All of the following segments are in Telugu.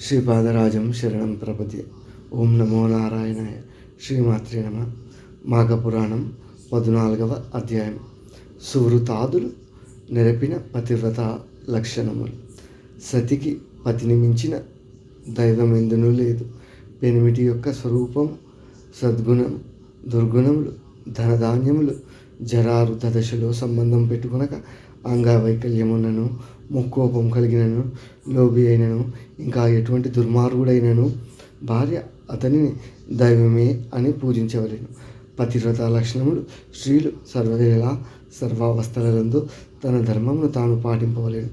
శ్రీపాదరాజం శరణం ప్రపతి ఓం నమో నారాయణాయ. శ్రీమాత్రే నమ. మాఘపురాణం పద్నాలుగవ అధ్యాయం. సువృతాదులు నెరపిన పతివ్రత లక్షణములు. సతికి పతిని మించిన దైవం ఎందునూ లేదు. పెనిమిటి యొక్క స్వరూపం సద్గుణం దుర్గుణములు ధనధాన్యములు జరారు దశలో సంబంధం పెట్టుకునక అంగవైకల్యమునను ముక్కోపం కలిగినను లోబి అయినను ఇంకా ఎటువంటి దుర్మార్గుడైనను భార్య అతనిని దైవమే అని పూజించవలెను. పతివ్రత లక్షణములు స్త్రీలు సర్వవేళ సర్వావస్థలందు తన ధర్మమును తాను పాటింపవలేను.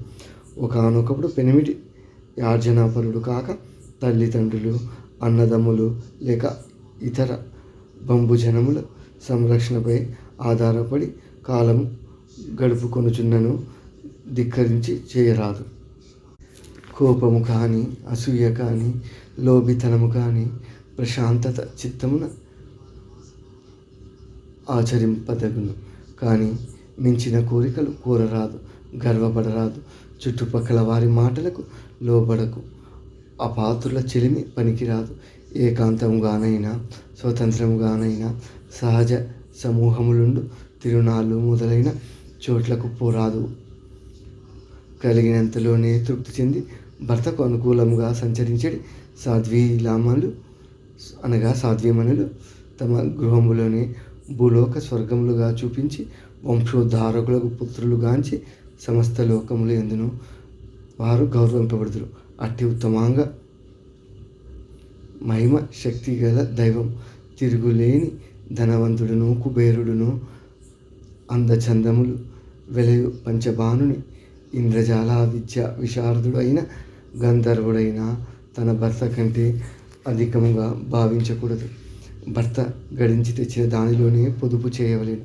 ఒకనొకప్పుడు పెనిమిటి యార్జనాపరుడు కాక తల్లిదండ్రులు అన్నదమ్ములు లేక ఇతర బంబుజనముల సంరక్షణపై ఆధారపడి కాలం గడుపుకొనుచున్నను. ధిక్కరించి చేయరాదు. కోపము కానీ అసూయ కానీ లోభితనము కానీ ప్రశాంతత చిత్తమున ఆచరింపదగును. కానీ మించిన కోరికలు కోరరాదు గర్వపడరాదు. చుట్టుపక్కల వారి మాటలకు లోబడకు. అపాత్రుల చెలిమి పనికిరాదు. ఏకాంతముగానైనా స్వతంత్రముగానైనా సహజ సమూహములుండు తిరునాళ్ళు మొదలైన చోట్లకు పోరాదు. కలిగినంతలోనే తృప్తి చెంది భర్తకు అనుకూలముగా సంచరించడి సాధ్వీలామలు అనగా సాధ్వీమణులు తమ గృహములోనే భూలోక స్వర్గములుగా చూపించి వంశోద్ధారకులకు పుత్రులుగాంచి సమస్త లోకములు ఎందును వారు గౌరవింపబడుతురు అట్టి ఉత్తమాంగ మహిమ శక్తి గల దైవం తిరుగులేని ధనవంతుడును కుబేరుడును అందచందములు వెలయు పంచబాణుని ఇంద్రజాల విద్య విశారదుడైన గంధర్వుడైనా గంధర్వుడైన తన భర్త కంటే అధికముగా భావించకూడదు. భర్త గడించి తెచ్చిన దానిలోనే పొదుపు చేయవలేను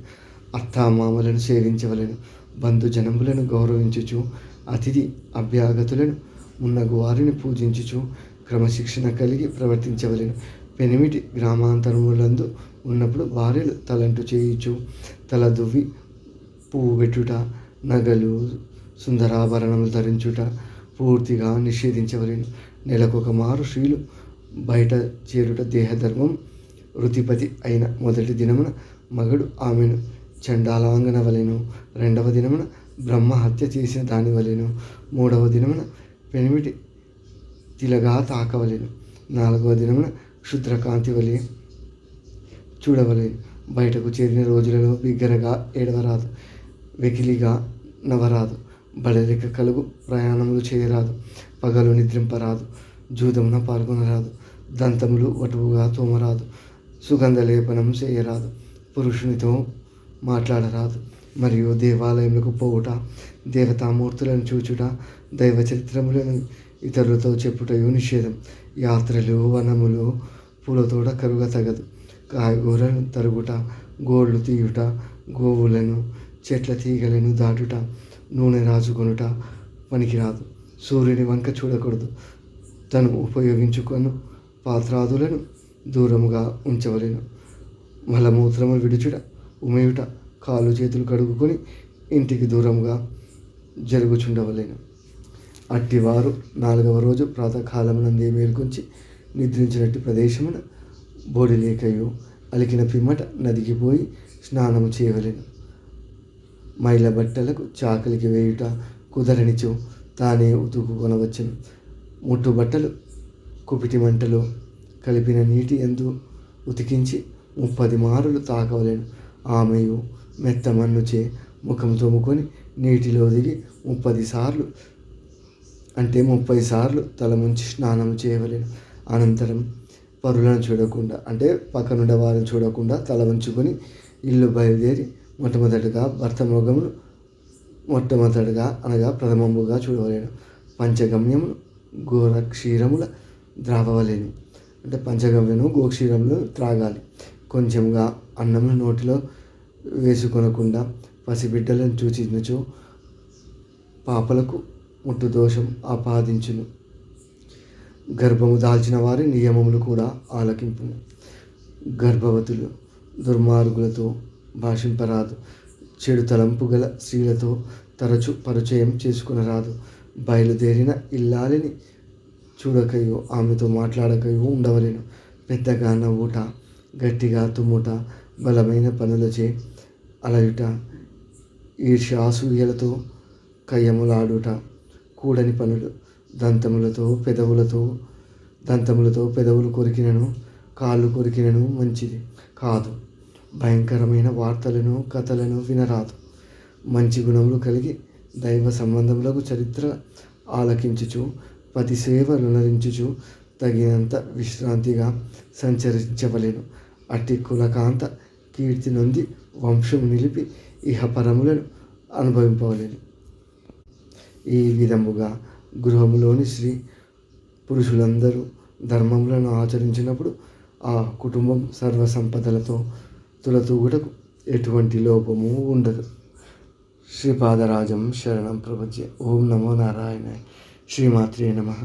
అత్తామామలను సేవించవలేను బంధుజనములను గౌరవించుచు అతిథి అభ్యాగతులను మున్నగు వారిని పూజించుచు క్రమశిక్షణ కలిగి ప్రవర్తించవలేను. పెనిమిటి గ్రామాంతరములందు ఉన్నప్పుడు భార్యలు తలంటు చేయుచు తల దువ్వి పువ్వు పెట్టుట నగలు సుందరాభరణములు ధరించుట పూర్తిగా నిషేధించవలేను. నెలకొక మారు స్త్రీలు బయట చేరుట దేహధర్మం వృతిపతి అయిన మొదటి దినమున మగడు ఆమెను చండాలాంగన వలెను రెండవ దినమున బ్రహ్మ హత్య చేసిన దాని వలెను మూడవ దినమున పెనిమిటి తిలగా తాకవలెను. నాలుగవ దినమున క్షుద్రకాంతి వలె చూడవలేను. బయటకు చేరిన రోజులలో బిగ్గరగా ఏడవరాదు. వెకిలిగా నవరాదు. బడలిక కలుగు ప్రయాణములు చేయరాదు పగలు నిద్రింపరాదు జూదమున పాల్గొనరాదు దంతములు వటువుగా తోమరాదు సుగంధ లేపనము చేయరాదు పురుషునితో మాట్లాడరాదు మరియు దేవాలయములకు పోవుట దేవతామూర్తులను చూచుట దైవ చరిత్రములను ఇతరులతో చెప్పుటయు నిషేధం. యాత్రలు వనములు పూలతోట కరుగ తగదు కాయగూరలను తరుగుట గోళ్ళు తీయుట గోవులను చెట్ల తీగలను దాటుట నూనె రాజుకొనుట పనికిరాదు. సూర్యుని వంక చూడకూడదు. తను ఉపయోగించుకొను పాత్రాదులను దూరముగా ఉంచవలెను. మలమూత్రము విడుచుట ఉమయుట కాలు చేతులు కడుగుకొని ఇంటికి దూరంగా జరుగుచుండవలేను. అట్టివారు నాలుగవ రోజు ప్రాతకాలమునందే మేల్కొంచి నిద్రించినట్టు ప్రదేశమున బోడి లేకయు అలికిన పిమ్మట నదికి పోయి స్నానము చేయవలెను. మైల బట్టలకు చాకలికి వేయుట కుదరనిచో తానే ఉతుకుకొనవచ్చును ముట్టు బట్టలు కుపిటి మంటలో కలిపిన నీటి ఎందు ఉతికించి ముప్పది మారులు తాకవలేను. ఆమెయు మెత్త మన్నుచే ముఖం తోముకొని నీటిలో దిగి ముప్పది సార్లు అంటే ముప్పై సార్లు తల ముంచి స్నానం చేయవలేను. అనంతరం పరులను చూడకుండా అంటే పక్కనుండే వారిని చూడకుండా తల వంచుకొని ఇల్లు బయలుదేరి మొట్టమొదటిగా భర్త మృగమును మొట్టమొదటిగా అనగా ప్రథమముగా చూడవలేను. పంచగమ్యమును ఘోర క్షీరముల ద్రావవలేను. అంటే పంచగమ్యను గోక్షీరములు త్రాగాలి. కొంచెంగా అన్నమును నోటిలో వేసుకొనకుండా పసిబిడ్డలను చూచినచో పాపలకు ముట్టు దోషం ఆపాదించును. గర్భము దాల్చిన వారి నియమములు కూడా ఆలకింపు గర్భవతులు దుర్మార్గులతో భాషింపరాదు. చెడు తలంపు గల స్త్రీలతో తరచు పరిచయం చేసుకునరాదు బయలుదేరిన ఇల్లాలిని చూడకయో ఆమెతో మాట్లాడకయో ఉండవలేను. పెద్దగా నవ్వుట గట్టిగా తుమ్ముట బలమైన పనులచే అలయుట ఈర్ష్యాసూయలతో కయ్యములాడుట కూడని పనులు దంతములతో పెదవులతో దంతములతో పెదవులు కొరికినను కాళ్ళు కొరికినను మంచిది కాదు. భయంకరమైన వార్తలను కథలను వినరాదు. మంచి గుణములు కలిగి దైవ సంబంధములకు చరిత్ర ఆలకించుచు పతి సేవలునరించుచు తగినంత విశ్రాంతిగా సంచరించవలేను. అట్టి కులకాంత కీర్తి నొంది వంశం నిలిపి ఇహపరములను అనుభవింపవలేను. ఈ విధముగా గృహములోని స్త్రీ పురుషులందరూ ధర్మములను ఆచరించినప్పుడు ఆ కుటుంబం సర్వసంపదలతో తులతూగుటకు ఎటువంటి లోపము ఉండదు. శ్రీపాదరాజం శరణం ప్రపంచ ఓం నమో నారాయణ శ్రీమాత్రే నమః.